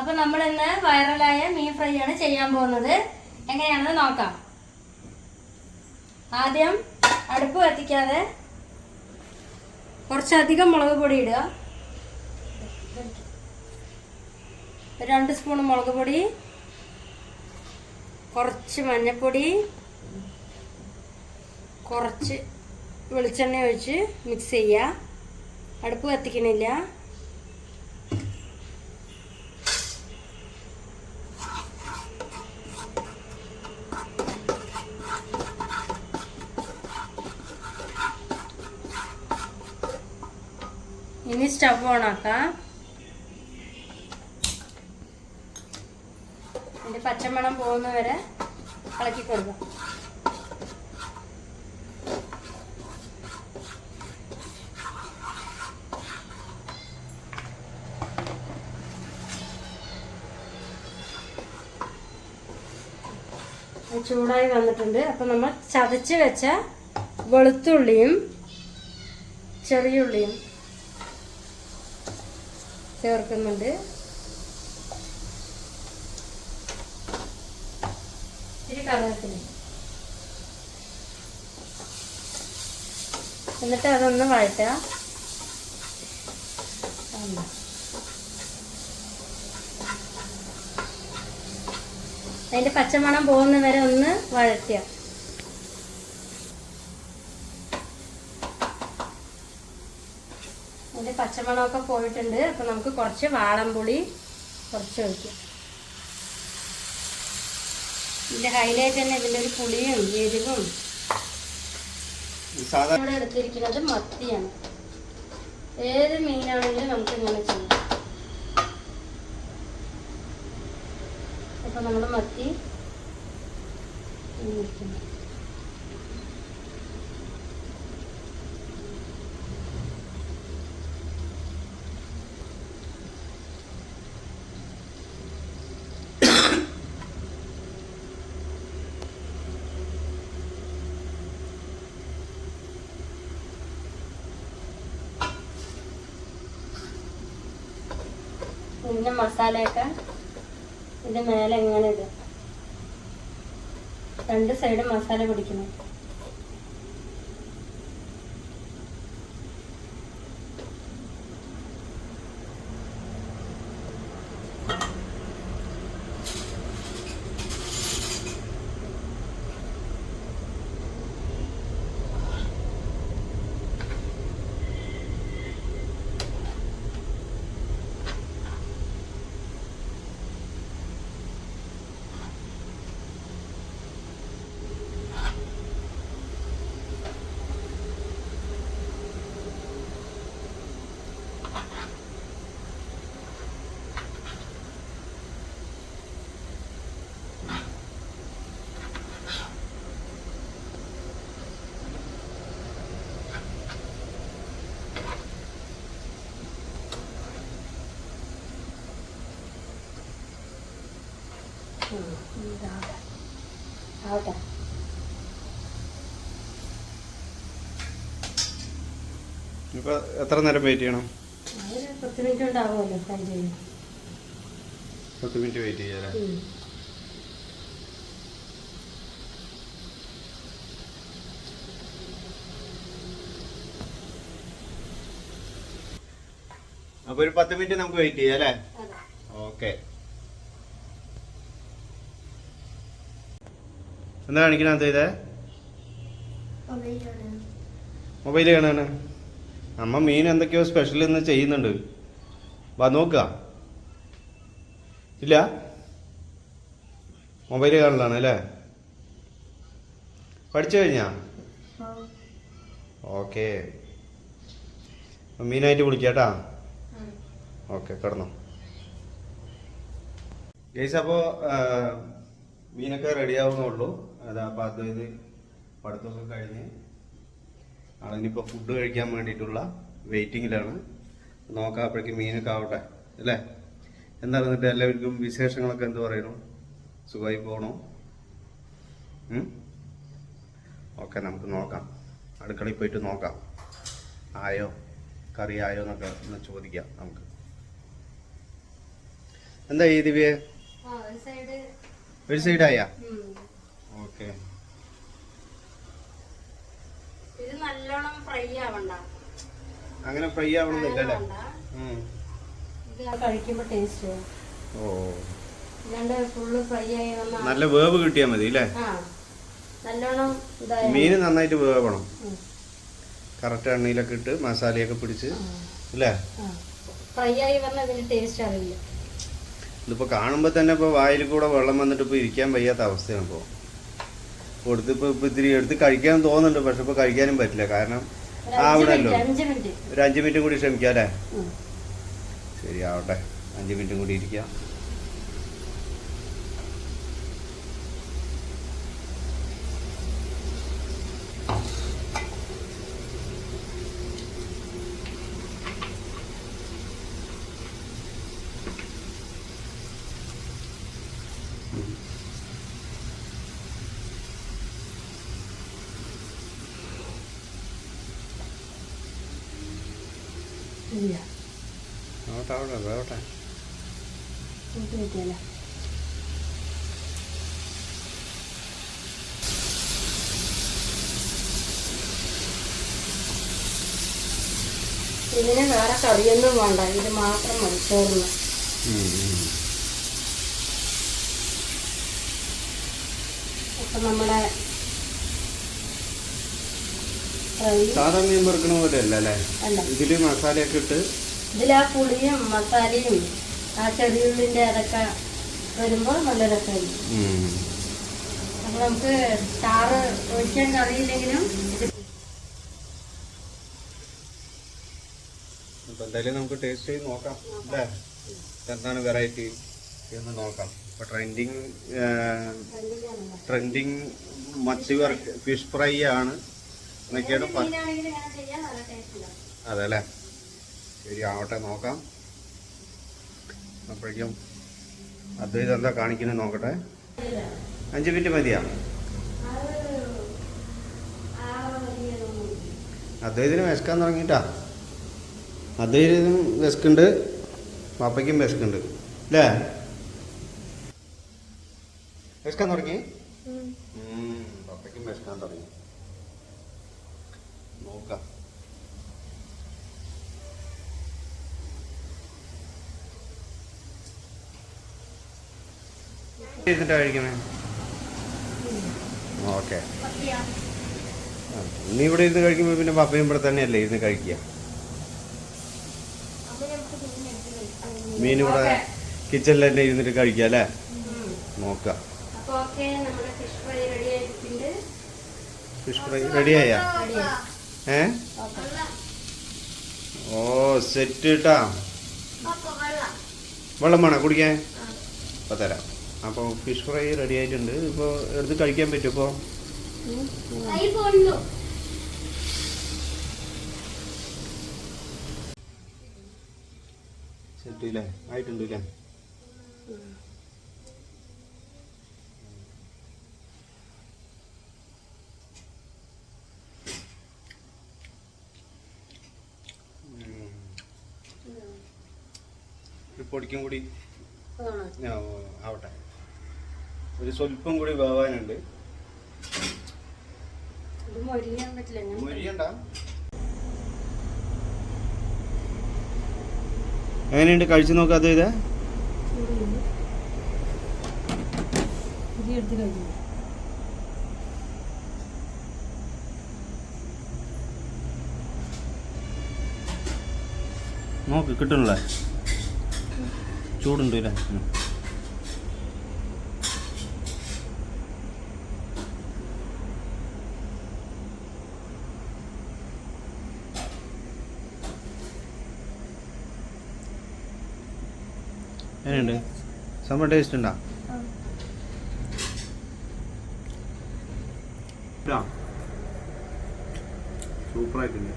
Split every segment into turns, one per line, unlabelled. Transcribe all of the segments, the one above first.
അപ്പൊ നമ്മൾ ഇന്ന് വൈറലായ മീൻ ഫ്രൈ ആണ് ചെയ്യാൻ പോകുന്നത്. എങ്ങനെയാണെന്ന് നോക്കാം. ആദ്യം അടുപ്പ് കത്തിക്കാതെ കുറച്ചധികം മുളക് പൊടി ഇടുക. രണ്ട് സ്പൂൺ മുളക് പൊടി കുറച്ച് മഞ്ഞൾപ്പൊടി കുറച്ച് വെളിച്ചെണ്ണ ഒഴിച്ച് മിക്സ് ചെയ്യുക. അടുപ്പ് കത്തിക്കണില്ല. ഇനി സ്റ്റവ് ആക്കാം. അതിന്റെ പച്ചമണം പോകുന്നവരെ ഇളക്കി കൊടുക്കാം. ചൂടായി വന്നിട്ടുണ്ട്. അപ്പം നമ്മൾ ചതച്ച് വെച്ച വെളുത്തുള്ളിയും ചെറിയ ഉള്ളിയും ചേർക്കുന്നുണ്ട്. എന്നിട്ട് അതൊന്ന് വഴറ്റുക. അതിന്റെ പച്ചമണം പോകുന്ന വരെ ഒന്ന് വഴറ്റുക. അതിന്റെ പച്ചമണമൊക്കെ പോയിട്ടുണ്ട്. അപ്പോൾ നമുക്ക് കുറച്ച് വാളംപുളി കുറച്ച് ഒഴിക്കാം. ഇതിന്റെ ഹൈലൈറ്റ് തന്നെ ഇതിന്റെ ഒരു പുളിയും എരിവും. ഇവിടെ എടുത്തിരിക്കുന്നത് മത്തിയാണ്. ഏത് മീനാണെങ്കിലും നമുക്ക് ഇങ്ങനെ ചെയ്യാം. അപ്പോൾ നമ്മൾ മത്തി ഇങ്ങനെ ഇതിന്റെ മസാലയൊക്കെ ഇത് മേലെ എങ്ങനെ ഇടും. രണ്ട് സൈഡും മസാല പിടിക്കണം ആവട്ടെ.
ഇപ്പൊ എത്ര നേരം വെയിറ്റ് ചെയ്യണം?
പത്ത് മിനിറ്റ് ഉണ്ടാവുമല്ലോ ഫ്രൈ ചെയ്യാൻ.
പത്ത് മിനിറ്റ് വെയിറ്റ് ചെയ്യാല്ലേ. അപ്പൊ ഒരു പത്ത് മിനിറ്റ് നമുക്ക് വെയിറ്റ് ചെയ്യാം അല്ലേ? ഓക്കെ എന്താ കാണിക്കണത് ഇതേ? മൊബൈൽ കാണാണ് അമ്മ മീൻ എന്തൊക്കെയോ സ്പെഷ്യൽ ഇന്ന് ചെയ്യുന്നുണ്ട്. വാ നോക്കുക ഇല്ല? മൊബൈൽ കാണലാണ് അല്ലേ? പഠിച്ചു കഴിഞ്ഞാ? ഓക്കെ. മീനായിട്ട് വിളിക്കാട്ടാ. ഓക്കെ കിടന്നോ. ഗൈസ് അപ്പോൾ മീനൊക്കെ റെഡി ആവുന്നുള്ളൂ. അതാ അപ്പോൾ അത് ഇത് പഠിത്തമൊക്കെ കഴിഞ്ഞ് ആളിനിപ്പോൾ ഫുഡ് കഴിക്കാൻ വേണ്ടിയിട്ടുള്ള വെയിറ്റിങ്ങിലാണ് നോക്കാം അപ്പോഴേക്കും മീനൊക്കെ ആവട്ടെ അല്ലേ? എന്താണ് എന്നിട്ട് എല്ലാവർക്കും വിശേഷങ്ങളൊക്കെ എന്ത് പറയണു? സുഖമായി പോകണോ ഓക്കെ നമുക്ക് നോക്കാം. അടുക്കളയിൽ പോയിട്ട് നോക്കാം. ആയോ? കറി ആയോ എന്നൊക്കെ ഒന്ന് ചോദിക്കാം നമുക്ക്. എന്താ ഈ ദിവ്യ?
ഒരു സൈഡ്
ഒരു സൈഡായാ. ഓക്കെ.
ഇത് നല്ലോണം ഫ്രൈ ആവണ്ട.
അങ്ങനെ ഫ്രൈ ആവണമെന്നില്ല അല്ലേ?
ഇത് കഴിക്കുമ്പോ ടേസ്റ്റ്
ഓ. നല്ല വേവ് കിട്ടിയാ മതി അല്ലേ?
ഇതായ
മീൻ നന്നായിട്ട് വേവണം. കറക്റ്റ് എണ്ണയിലൊക്കെ ഇട്ട് മസാലയൊക്കെ പിടിച്ച് അല്ലേ?
ഫ്രൈ ആയി വന്നാൽ ടേസ്റ്റ് അറിയില്ല.
ഇതിപ്പോ കാണുമ്പോ തന്നെ ഇപ്പൊ വായിൽ കൂടെ വെള്ളം വന്നിട്ട് ഇപ്പൊ ഇരിക്കാൻ വയ്യാത്ത അവസ്ഥയാണ് ഇപ്പോ. ഇപ്പോൾ ഇപ്പൊ ഇത്തിരി എടുത്ത് കഴിക്കാൻ തോന്നുന്നുണ്ട് പക്ഷെ ഇപ്പൊ കഴിക്കാനും പറ്റില്ല. കാരണം ആ
അഞ്ച്
ഒരു അഞ്ച് മിനിറ്റ് കൂടി ശ്രമിക്കാം അല്ലേ. ശരി ആവട്ടെ. അഞ്ച് മിനിറ്റും കൂടി ഇരിക്കാം.
ഇല്ല.
ആവട്ടെ ആവട്ടെ വേവട്ടെ
എനിക്ക് പറ്റിയല്ല ഇതിന് വേറെ കറിയൊന്നും വേണ്ട ഇത് മാത്രം മതി ചോറിന്. അപ്പൊ നമ്മുടെ
സാധാ മീൻ വറുക്കണ പോലെ അല്ല? അല്ലേ. ഇതിൽ മസാലയൊക്കെ ഇട്ട്?
ഇതിൽ ആ പുളിയും മസാലയും ആ ചെറിയുള്ളിന്റെ അതൊക്കെ വരുമ്പോൾ നല്ല രസമായിരിക്കും അപ്പൊ നമുക്ക് ചാറ് ഒഴിക്കാൻ കറിയില്ലെങ്കിലും
അപ്പൊ എന്തായാലും നമുക്ക് ടേസ്റ്റ് ചെയ്ത് നോക്കാം അല്ലേ? എന്താണ് വെറൈറ്റി എന്ന് നോക്കാം. ഇപ്പൊ ട്രെൻഡിങ് ട്രെൻഡിങ് മത്തി വർക്ക് ഫിഷ് ഫ്രൈ ആണ്. എന്നൊക്കെയാണ് അതെ അല്ലേ ശരി ആവട്ടെ നോക്കാം. അപ്പോഴേക്കും അദ്വൈതം എന്താ കാണിക്കുന്നത് നോക്കട്ടെ. അഞ്ച് മിനിറ്റ് മതിയാ. അദ്വൈതിന് വിശക്കാൻ തുടങ്ങിയിട്ടാ. അദ്വൈതിനും വിശക്കുണ്ട് പാപ്പയ്ക്കും വിശക്കുണ്ട്. അല്ലേ? വിശക്കാൻ തുടങ്ങി? പപ്പയ്ക്കും വിശക്കാൻ തുടങ്ങി. നോക്കാം. കഴിക്കണേ ഓക്കെ. നീ ഇവിടെ ഇരുന്ന് കഴിക്കുമ്പോൾ പിന്നെ പപ്പയും ഇവിടെ തന്നെയല്ലേ ഇരുന്ന് കഴിക്കുക. മീൻ ഇവിടെ കിച്ചണിൽ തന്നെ ഇരുന്നിട്ട് കഴിക്കുക അല്ലേ? നോക്കാം.
അപ്പൊ ഓക്കെ നമ്മുടെ ഫിഷ് ഫ്രൈ
റെഡിയായ
റെഡി
ഏ? ഓ സെറ്റ് കേട്ടാ വെള്ളം വേണോ കുടിക്കാൻ? അപ്പോൾ തരാം. അപ്പോൾ ഫിഷ് ഫ്രൈ റെഡി ആയിട്ടുണ്ട്. ഇപ്പോൾ എടുത്ത് കഴിക്കാൻ പറ്റും ഇപ്പോൾ സെറ്റ് ഇല്ലേ ആയിട്ടുണ്ട് ഇല്ലേ ഒരു പൊടിക്കും കൂടി. ആവട്ടെ. ഒരു സ്വല്പം കൂടി വേവാനുണ്ട്. എങ്ങനെയുണ്ട്? കഴിച്ചു നോക്കാത്ത ഇത്.
ഇത്
നോക്ക് കിട്ടണില്ലേ ചൂടുണ്ട് അല്ലേ. എങ്ങനെയുണ്ട്? സംഭവം ടേസ്റ്റ് ഉണ്ടോ? സൂപ്പറായിട്ടുണ്ട്.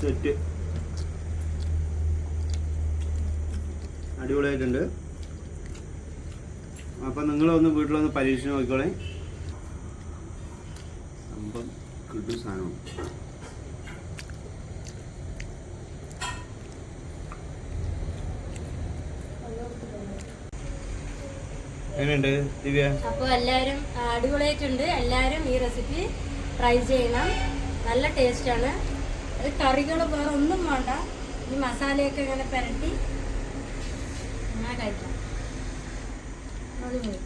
സെറ്റ് അടിപൊളിയായിട്ടുണ്ട്. അപ്പം നിങ്ങളൊന്ന് വീട്ടിലൊന്ന് പരീക്ഷ നോക്കിക്കോളേ. സംഭവം കിട്ടും സാധനം എങ്ങനെയുണ്ട് ദിവ്യ?
അപ്പോൾ എല്ലാവരും അടിപൊളിയായിട്ടുണ്ട്. എല്ലാവരും ഈ റെസിപ്പി ട്രൈ ചെയ്യണം. നല്ല ടേസ്റ്റ് ആണ്. കറികൾ വേറെ ഒന്നും വേണ്ട. ഈ മസാലയൊക്കെ ഇങ്ങനെ പെരട്ടി അങ്ങനെ കഴിക്കാം അടിപൊളി